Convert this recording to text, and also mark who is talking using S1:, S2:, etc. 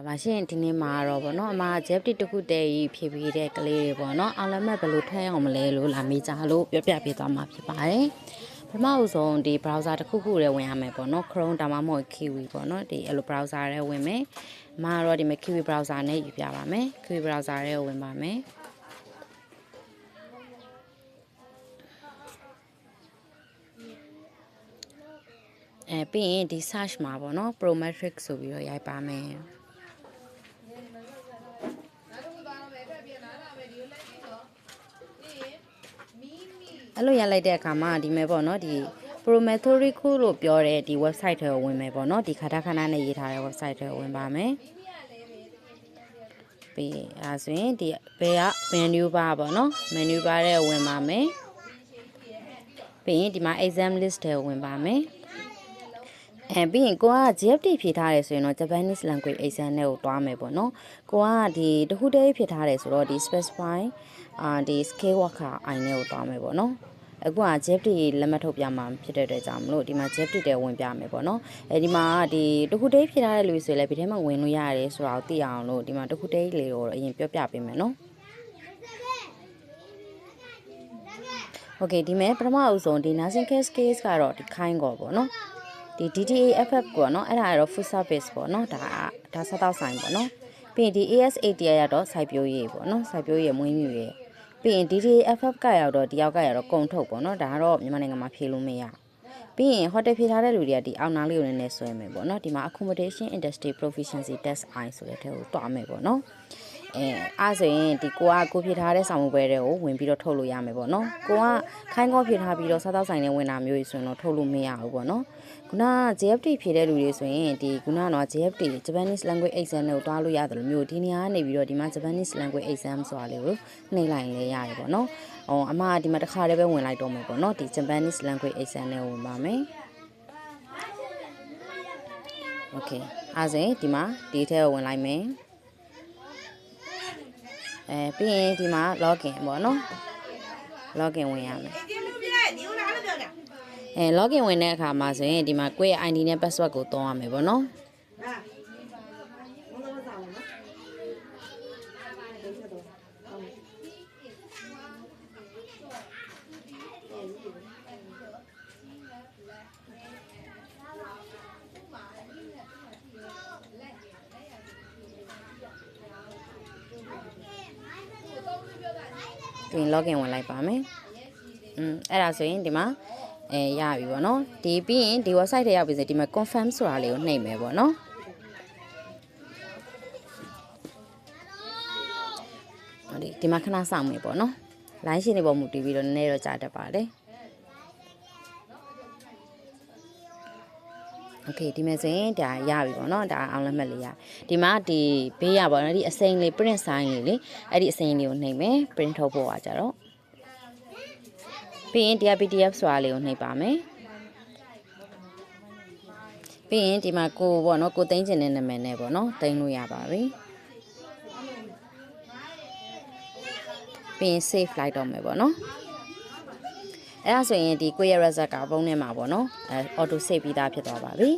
S1: ဒါပါရှင်ဒီနေ့မှာတော့ဗောနော်အမ Jeffrey တခုတည်းကြီးဖြည့်ပြီးတဲ့ကလေးတွေဗောနော်အောင်လက်မဲ့ဘယ်လိုထွန်းအောင်မလဲလို့လာမေးကြလို့ပြောပြပေးသွားမှာဖြစ်ပါတယ်ပထမအဆုံးဒီ browser တစ်ခုခုတွေဝင်ရမယ်ပေါ့နော် Chrome ဒါမှမဟုတ် Kiwi ပေါ့နော်ဒီအဲ့လို browser တွေဝင်မယ်အမကတော့ဒီမှာ Kiwi browser နဲ့ယူပြပါမယ် Kiwi browser တွေကိုဝင်ပါမယ်အဲပြီးရင်ဒီ search မှာပေါ့နော် Prometric ဆိုပြီးတော့ရိုက်ပါမယ် အဲ့လိုရလိုက်တဲ့အခါမှာဒီမဲ့ပေါ့နော်ဒီ Prometheus လို့ပြောတဲ့ဒီ website ထဲကိုဝင်မယ်ပေါ့နော်ဒီခါတခဏနဲ့ရေးထားတဲ့ website ထဲကိုဝင်ပါမယ်ပြီးအဲဒါဆိုရင်ဒီဘယ်က menu bar ပေါ့နော် menu bar ထဲကိုဝင်ပါမယ်ပြီးရင်ဒီမှာ exam list ထဲကိုဝင်ပါမယ် အဲပြီးရင်ကိုက GFT ဖြည့်ထားတယ်ဆိုရင်တော့ Japanese language exam နဲ့ကိုတွားမယ်ပေါ့နော်ကိုကဒီတခုတည်းဖြည့်ထားတယ်ဆိုတော့ဒီ specify အာဒီ scale worker အိုင်နဲ့ကိုတွားမယ်ပေါ့နော်အခုက GFT လက်မှတ်ထုတ်ပြမှာဖြစ်တဲ့အတွက်ကြောင့်မလို့ဒီမှာ GFT တဲဝင်ပြမယ်ပေါ့နော်အဲဒီမှာဒီတခုတည်းဖြည့်ထားတဲ့လူတွေဆိုရင်လည်းဒီထဲမှာဝင်လို့ရတယ်ဆိုတာကိုသိအောင်လို့ဒီမှာတခုတည်းလေးကိုအရင်ပြောပြပေးမယ်နော် โอเคဒီမဲ့ပထမအဦးဆုံးဒီ nursing case case ကတော့ဒီခိုင်းကောပေါ့နော် ဒီ DDAFF ကောနော်အဲ့ဒါကတော့ food service ပေါ့နော်ဒါဒါစားတော့ဆိုင်ပေါ့နော်ပြီးရင်ဒီ ASAT ရတော့စိုက်ပျိုးရေးပေါ့နော်စိုက်ပျိုးရေးမွေးမြူရေးပြီးရင် DDAFF ကရောက်တော့ဒီယောက်ကရောက်တော့ကုံထုတ်ပေါ့နော်ဒါကတော့မြန်မာနိုင်ငံမှာဖြေလို့မရပြီးရင် hotel ဖြေထားတဲ့လူတွေကဒီအောင်နာလေးကိုနည်းနည်းဆွဲမယ်ပေါ့နော်ဒီမှာ accommodation industry proficiency test i ဆိုတဲ့ထဲကိုတွားမယ်ပေါ့နော် အဲအားဆိုရင်ဒီကိုကကိုဖြည့်ထားတဲ့ဆောင်မှုပွဲတွေကိုဝင်ပြီးတော့ထုတ်လို့ရမယ်ပေါ့နော်ကိုကခိုင်းကောဖြည့်ထားပြီးတော့စားသောက်ဆိုင်နဲ့ဝင်တာမျိုးကြီးဆိုရင်တော့ထုတ်လို့မရဘူးပေါ့နော်ခုနက JFT ဖြည့်တဲ့လူတွေဆိုရင်ဒီခုနကတော့ JFT Japanese language exam တွေကိုတွားလို့ရတယ်လို့မျိုးဒီနေရာကနေပြီးတော့ဒီမှာ Japanese language exam ဆိုတာလေးကိုနှိမ့်လိုက်လဲရတယ်ပေါ့နော်ဟောအမကဒီမှာတစ်ခါတည်းပဲဝင်လိုက်တော့မယ်ပေါ့နော်ဒီ Japanese language exam နဲ့ဝင်ပါမယ် Okay အားဆိုရင်ဒီမှာဒီထဲကိုဝင်လိုက်မယ် အဲပြီးရင်ဒီမှာ login ပေါ့နော် login ဝင်ရမယ်အဲ login ဝင်တဲ့အခါမှာဆိုရင်ဒီမှာကိုယ့်ရဲ့ ID နဲ့ password ကိုသုံးရမယ်ပေါ့နော် ပြီးရင် login ဝင်လိုက်ပါမယ်อืมအဲ့ဒါဆိုရင်ဒီမှာအဲရပြီပေါ့နော်ဒီပြီးရင်ဒီ website ထဲရောက်ပြီဆိုရင်ဒီမှာ confirm ဆိုတာလေးကိုနှိပ်မယ်ပေါ့နော်ဟောဒီဒီမှာခဏစောင့်မယ်ပေါ့နော် line ရှင်းနေပေါ်မူတည်ပြီးတော့နည်းနည်းတော့ကြာတတ်ပါတယ် โอเคဒီမဲ့ဆိုရင်ဒါရပြီပေါ့နော်ဒါအောင်လက်မှတ်လေးရဒီမှာဒီဘေးရပေါ့နော်ဒီအစိမ်းလေး print sign လေးလေအဲ့ဒီအစိမ်းလေးကိုနှိပ်မယ် print ထုတ်ဖို့อ่ะကြတော့ပြီးရင်ဒီ PDF ဆိုတာလေးကိုနှိပ်ပါမယ်ပြီးရင်ဒီမှာကိုပေါ့နော်ကိုသိန်းကျင်တဲ့နာမည်နဲ့ပေါ့နော်သိန်းလို့ရပါပြီပြီးရင် save လိုက်တော့မယ်ပေါ့နော်အဲ့ဒါဆိုရင်ဒီကိုယ့်ရဲ့ result ကပုံထဲမှာပေါ့နော်အဲ auto save ပြီးသားဖြစ်သွားပါပြီ